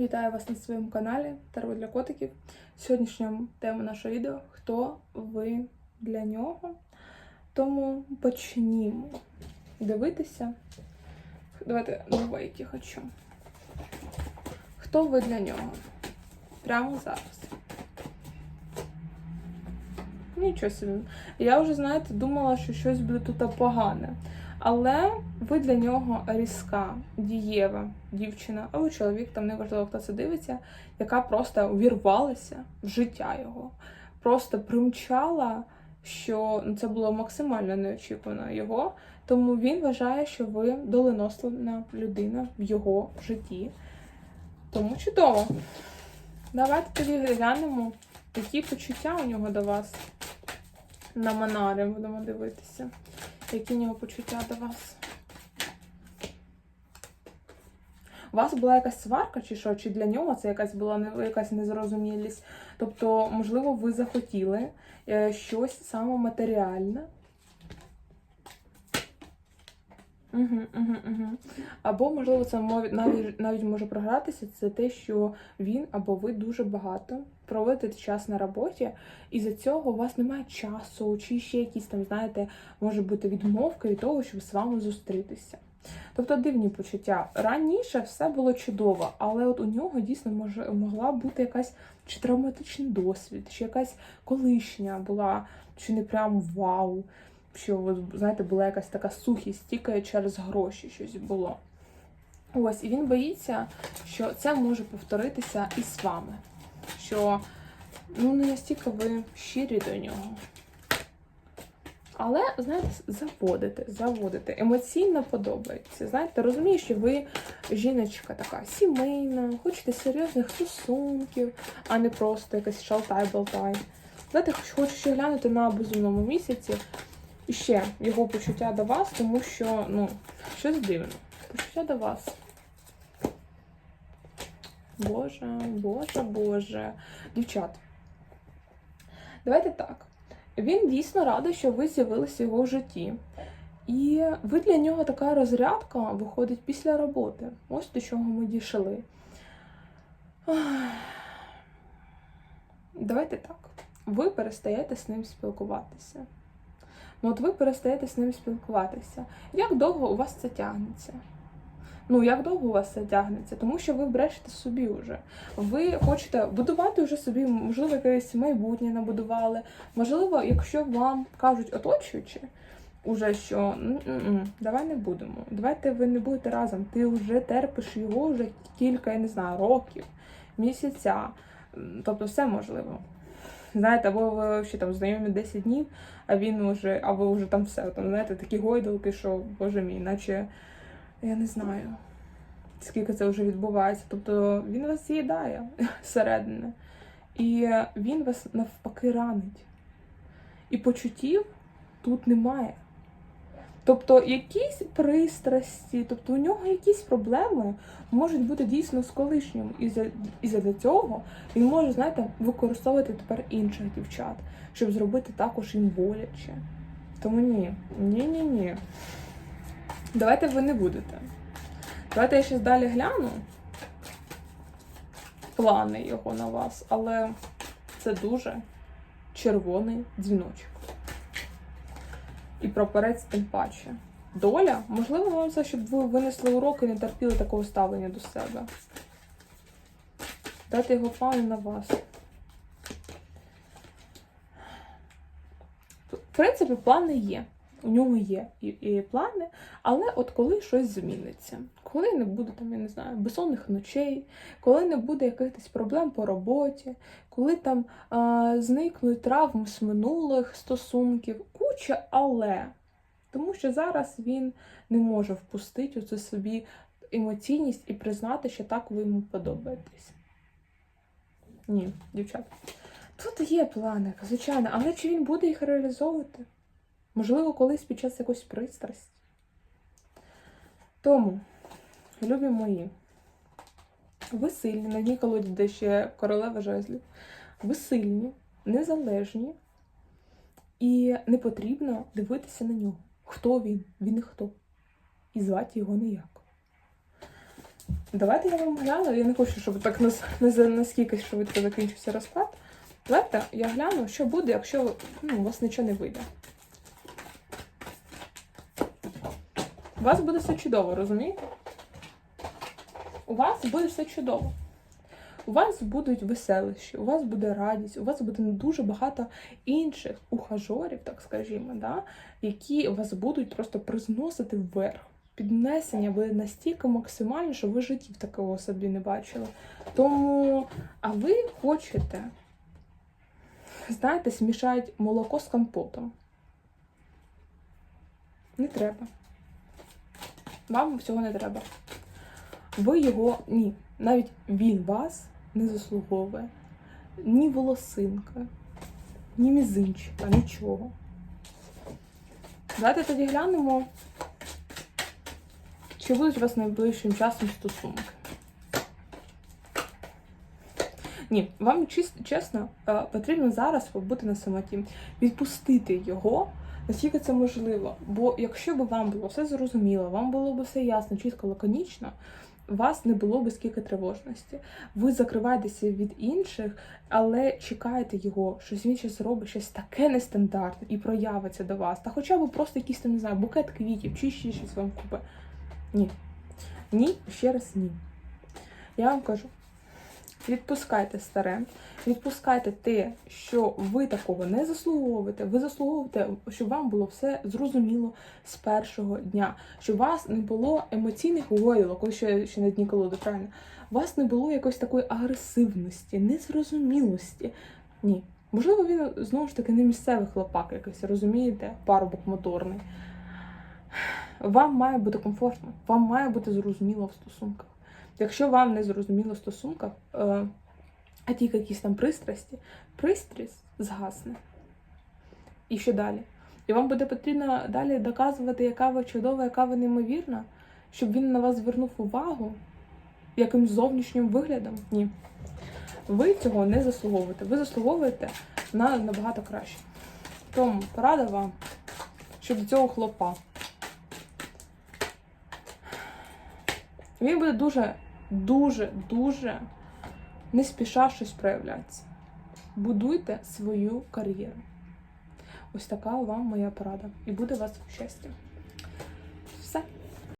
Вітаю вас на своєму каналі Таро для котиків. Сьогоднішня тема нашого відео Хто ви для нього? Тому почнімо дивитися. Давайте новенькі хочу. Хто ви для нього? Прямо зараз. Нічого собі. Я вже, знаєте, думала, що щось буде тут погане. Але ви для нього різка, дієва дівчина, або чоловік, там неважливо, хто це дивиться, яка просто увірвалася в життя його. Просто примчала, що ну, це було максимально неочікувано його. Тому він вважає, що ви доленослана людина в його житті. Тому чудово. Давайте тоді глянемо, які почуття у нього до вас. На Манари будемо дивитися. Які в нього почуття до вас? У вас була якась сварка, чи що? Чи для нього це якась була якась незрозумілість? Тобто, можливо, ви захотіли е, щось саме матеріальне. Або, можливо, це навіть, навіть може програтися, це те, що він або ви дуже багато проводите час на роботі, і за цього у вас немає часу, чи ще якісь там, знаєте, може бути відмовка від того, щоб з вами зустрітися. Тобто дивні почуття. Раніше все було чудово, але от у нього дійсно може, могла бути якась чи травматичний досвід, чи якась колишня була, чи не прям вау. Що, знаєте, була якась така сухість, тільки через гроші щось було. Ось, і він боїться, що це може повторитися і з вами. Що ну, не настільки ви щирі до нього. Але, знаєте, заводите, заводите. Емоційно подобається. Знаєте, розумію, що ви жіночка така сімейна, хочете серйозних стосунків, а не просто якась шалтай-болтай. Знаєте, хоч- хочу ще глянути на безумному місяці. Ще його почуття до вас, тому що, ну, щось дивно. Почуття до вас. Боже, боже, боже. Дівчат. Давайте так. Він дійсно радий, що ви з'явилися в його житті. І ви для нього така розрядка виходить після роботи. Ось до чого ми дійшли. Давайте так. Ви перестаєте з ним спілкуватися. Ну, от ви перестаєте з ним спілкуватися. Як довго у вас це тягнеться? Ну, як довго у вас це тягнеться? Тому що ви брешете собі вже. Ви хочете будувати вже собі, можливо, якесь майбутнє набудували. Можливо, якщо вам кажуть оточуючи, уже що «М-м-м, давай не будемо. Давайте ви не будете разом. Ти вже терпиш його вже кілька, я не знаю, років, місяця. Тобто все можливо. Знаєте, або ви ще там знайомі 10 днів, а він уже, а ви вже там все. Там, знаєте, такі гойдалки, що, боже мій, наче я не знаю, скільки це вже відбувається. Тобто він вас з'їдає всередини. І він вас навпаки ранить. І почуттів тут немає. Тобто якісь пристрасті, тобто у нього якісь проблеми можуть бути дійсно з колишнім. І за, і за цього він може, знаєте, використовувати тепер інших дівчат, щоб зробити також їм боляче. Тому ні, ні-ні ні. Давайте ви не будете. Давайте я ще далі гляну плани його на вас, але це дуже червоний дзвіночок. І прапорець тим паче. Доля, можливо, вам це, щоб ви винесли уроки і не терпіли такого ставлення до себе. Дайте його плани на вас. В принципі, плани є. У нього є і, і плани, але от коли щось зміниться, коли не буде там, я не знаю, безсонних ночей, коли не буде якихось проблем по роботі, коли там а, зникнуть травм з минулих стосунків, куча але. Тому що зараз він не може впустити оцю собі емоційність і признати, що так ви йому подобаєтесь. Ні, дівчата. Тут є плани, звичайно, але чи він буде їх реалізовувати? Можливо, колись під час якоїсь пристрасті. Тому, любі мої, ви сильні, на дній колоді, де ще королева жезлів, ви сильні, незалежні, і не потрібно дивитися на нього. Хто він? Він і хто. І звати його ніяк. Давайте я вам гляну. Я не хочу, щоб так нас- наскільки швидко закінчився розклад. Давайте я гляну, що буде, якщо ну, у вас нічого не вийде. У вас буде все чудово, розумієте? У вас буде все чудово. У вас будуть веселищі, у вас буде радість, у вас буде дуже багато інших ухажорів, так скажімо, да, які вас будуть просто призносити вверх. Піднесення буде настільки максимальне, що ви життів такого собі не бачили. Тому, а ви хочете, знаєте, смішають молоко з компотом. Не треба. Вам всього не треба. Ви його ні. Навіть він вас не заслуговує. Ні волосинка, ні мізинчика, нічого. Давайте тоді глянемо, чи будуть у вас найближчим часом стосунки. Ні, вам чесно е, потрібно зараз побути на самоті, відпустити його, наскільки це можливо. Бо якщо б вам було все зрозуміло, вам було б все ясно, чітко, лаконічно, вас не було би скільки тривожності. Ви закриваєтеся від інших, але чекаєте його, щось він щось зробить, щось таке нестандартне і проявиться до вас. Та хоча б просто якийсь там, не знаю, букет квітів чи ще щось вам купить. Ні. Ні, ще раз ні. Я вам кажу. Відпускайте старе, відпускайте те, що ви такого не заслуговуєте. Ви заслуговуєте, щоб вам було все зрозуміло з першого дня, щоб у вас не було емоційних гойлок, ось ще, ще на дні колоди, правильно. У вас не було якоїсь такої агресивності, незрозумілості. Ні. Можливо, він знову ж таки не місцевий хлопак якийсь, розумієте, парубок моторний. Вам має бути комфортно, вам має бути зрозуміло в стосунках. Якщо вам не зрозуміло в стосунках, е, а тільки якісь там пристрасті, пристрасть згасне. І що далі? І вам буде потрібно далі доказувати, яка ви чудова, яка ви неймовірна, щоб він на вас звернув увагу якимсь зовнішнім виглядом. Ні. Ви цього не заслуговуєте. Ви заслуговуєте на набагато краще. Тому порада вам щодо цього хлопа. Він буде дуже, дуже, дуже не спіша щось проявлятися. Будуйте свою кар'єру. Ось така вам моя порада. І буде у вас щастя.